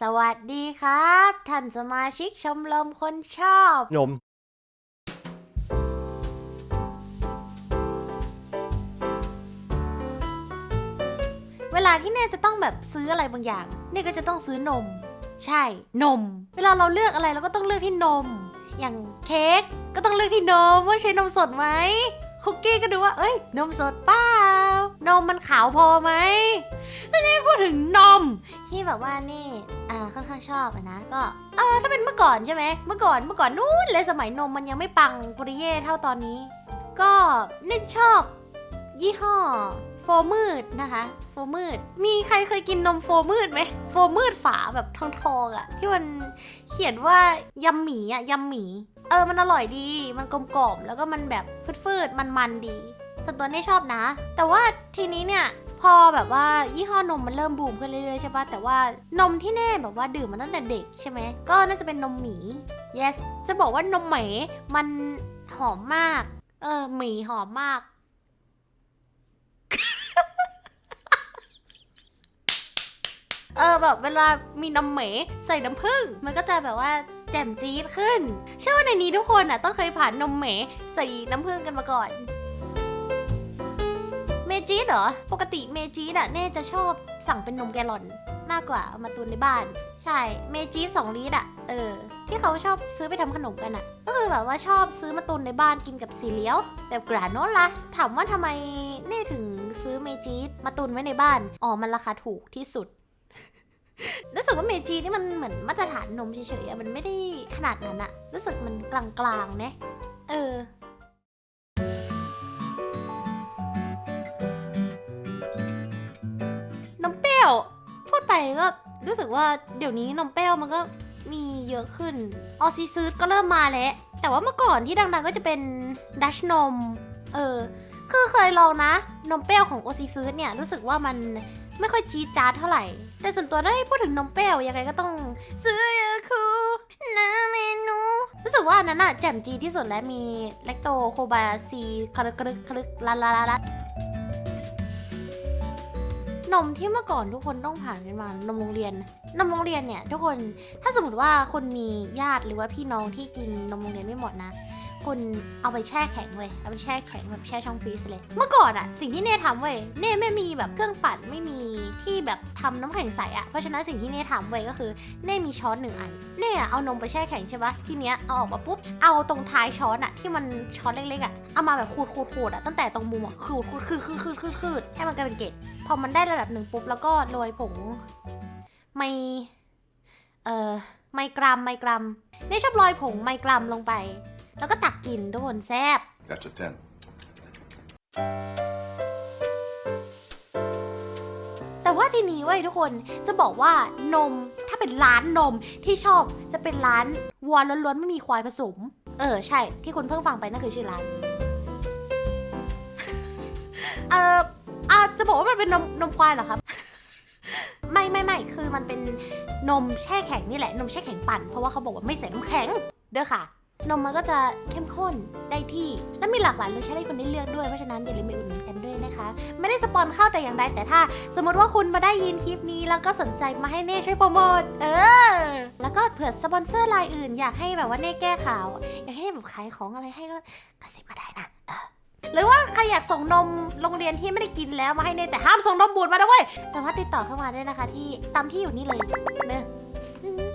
สวัสดีครับ ท่านสมาชิกชมรมคนชอบ นม เวลาที่เน่จะต้องแบบซื้ออะไรบางอย่าง เน่ก็จะต้องซื้อนม ใช่นม เวลาเราเลือกอะไรเราก็ต้องเลือกที่นม อย่างเค้กก็ต้องเลือกที่นมว่าใช้นมสดไหมคุกกี้ก็ดูว่าเอ้ย นมสดเปล่า นมมันขาวพอไหมไม่ใช่พูดถึงนม ที่แบบว่านี่อ่าค่อนข้างชอบอะนะ ก็ เออ ถ้าเป็นเมื่อก่อนใช่ไหม เมื่อก่อน เมื่อก่อนนู้นเลยสมัยนมมันยังไม่ปังปริเย่เท่าตอนนี้ ก็เน่ชอบ ยี่ห้อ โฟมืดนะคะ โฟมืด มีใครเคยกินนมโฟมืดไหม โฟมืดฝาแบบทองๆอะ่ะที่มันเขียนว่ายำหมีอะ่ะยำหมี เออ มันอร่อยดี มันกลมกล่อมแล้วก็มันแบบฟืดๆ มันๆดี ส่วนตัวนี่ชอบนะ แต่ว่าทีนี้เนี่ยพอแบบว่ายี่ห้อนมมันเริ่มบูมขึ้นเรื่อยๆใช่ปะแต่ว่านมที่แน่แบบว่าดื่มมาตั้งแต่เด็กใช่ไหมก็น่าจะเป็นนมหมี yes จะบอกว่านมหมีมันหอมมาก เออหมีหอมมาก เออแบบเวลามีน้ำเหมใส่น้ำผึ้งมันก็จะแบบว่าแจ่มจี๊ดขึ้น เชื่อว่าในนี้ทุกคนอะต้องเคยผ่านนมเหมใส่น้ำผึ้งกันมาก่อน จิเหรอ ปกติเมจิอะเน่จะชอบสั่งเป็นนมแกลลอนมากกว่าเอามาตุนในบ้าน ใช่ เมจิสองลิตรอะ เออ ที่เขาชอบซื้อไปทำขนมกันอะ ก็คือแบบว่าชอบซื้อมาตุนในบ้านกินกับซีเรียลแบบกราโนล่ะ ถามว่าทำไมเน่ถึงซื้อเมจิมาตุนไว้ในบ้าน อ๋อ มันราคาถูกที่สุดรู้สึกว่าเมจินี่มันเหมือนมาตรฐานนมเฉยๆมันไม่ได้ขนาดนั้นอะรู้สึกมันกลางๆ เนี่ย เออ ไปก็รู้สึกว่าเดี๋ยวนี้นมเปรี้ยวมันก็มีเยอะขึ้น ออซิซ d ก็เริ่มมาแล้ว แต่ว่าเมื่อก่อนที่ดังๆก็จะเป็นดัชนม เออ คือเคยลองนะ นมเปรี้ยวของโอซิซ d เนี่ยรู้สึกว่ามันไม่ค่อยจี๊ดจ๊าดเท่าไหร่ แต่ส่วนตัวถ้าให้พูดถึงนมเปรี้ยวยังไงก็ต้องซื้อยาคูนาเมนูรู้สึกว่าอันนั้นอะแจ่มจีที่สุดและมีแลคโตโคบาซีคลึกคลึกคลึกลาลาลาลา นมที่เมื่อก่อนทุกคนต้องผ่านกันมานมโรงเรียน นมโรงเรียนเนี่ยทุกคนถ้าสมมติว่าคนมีญาติหรือว่าพี่น้องที่กินนมโรงเรียนไม่หมดนะคุณเอาไปแช่แข็งเว้ยเอาไปแช่แข็งแบบแช่ช่องฟรีซเลย เมื่อก่อนอะสิ่งที่เน่ทำเว้ยเน่ไม่มีแบบเครื่องปั่นไม่มีที่แบบทำน้ำแข็งใสอะเพราะฉะนั้นสิ่งที่เน่ทำเว้ยก็คือเน่มีช้อนหนึ่งอันเน่เอานมไปแช่แข็งใช่ปะทีเนี้ยเอาออกมาปุ๊บเอาตรงท้ายช้อนอะที่มันช้อนเล็กๆอะเอามาแบบขูดขูดขูดอะตั้งแต่ตรงมุมอะขูดขูดขูดขูดขูดขูดขูดให้มันกลายเป็นเกล็ด พอมันได้ระดับหนึ่งปุ๊บแล้วก็โรยผงไมเอ่อไมกรัมไมกรัมเน่ชอบโรยผงไมกรัมลงไป แล้วก็ตักกินทุกคนแซ่บ That's a 10. แต่ว่าทีนี้เว้ยทุกคนจะบอกว่านมถ้าเป็นร้านนมที่ชอบจะเป็นร้านวัวล้วนๆไม่มีควายผสม เออใช่ที่คุณเพิ่งฟังไปนั่นคือชื่อร้าน จะบอกว่ามันเป็นนมนมควายเหรอครับ ไม่ไม่ไม่คือมันเป็นนมแช่แข็งนี่แหละนมแช่แข็งปั่นเพราะว่าเขาบอกว่าไม่ใส่น้ำแข็ง เด้อค่ะ นมมันก็จะเข้มข้นได้ที่ และมีหลากหลายรสชาติให้คุณได้เลือกด้วย เพราะฉะนั้นอย่าลืมไปอุดหนุนกันด้วยนะคะ ไม่ได้สปอนเข้าแต่อย่างใดแต่ถ้า สมมติว่าคุณมาได้ยินคลิปนี้ แล้วก็สนใจมาให้เน่ช่วยโปรโมทเออ แล้วก็เผื่อสปอนเซอร์รายอื่น อยากให้แบบว่าเน่แก้ข่าว อยากให้เน่แบบขายของอะไรให้ก็กระซิบมาได้นะเออ หรือว่าใครอยากส่งนมโรงเรียนที่ไม่ได้กินแล้วมาให้เน่แต่ห้ามส่งนมบูดมาด้วย สามารถติดต่อเข้ามาได้นะคะ ที่ตามที่อยู่นี่เลยเนอะ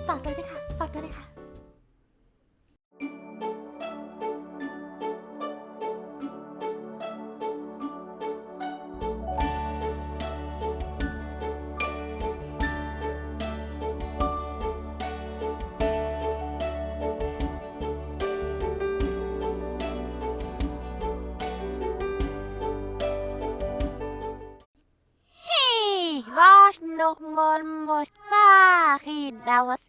ฝากด้วยด้วยค่ะฝากด้วยด้วยค่ะ Lokman Mustafa Firdevs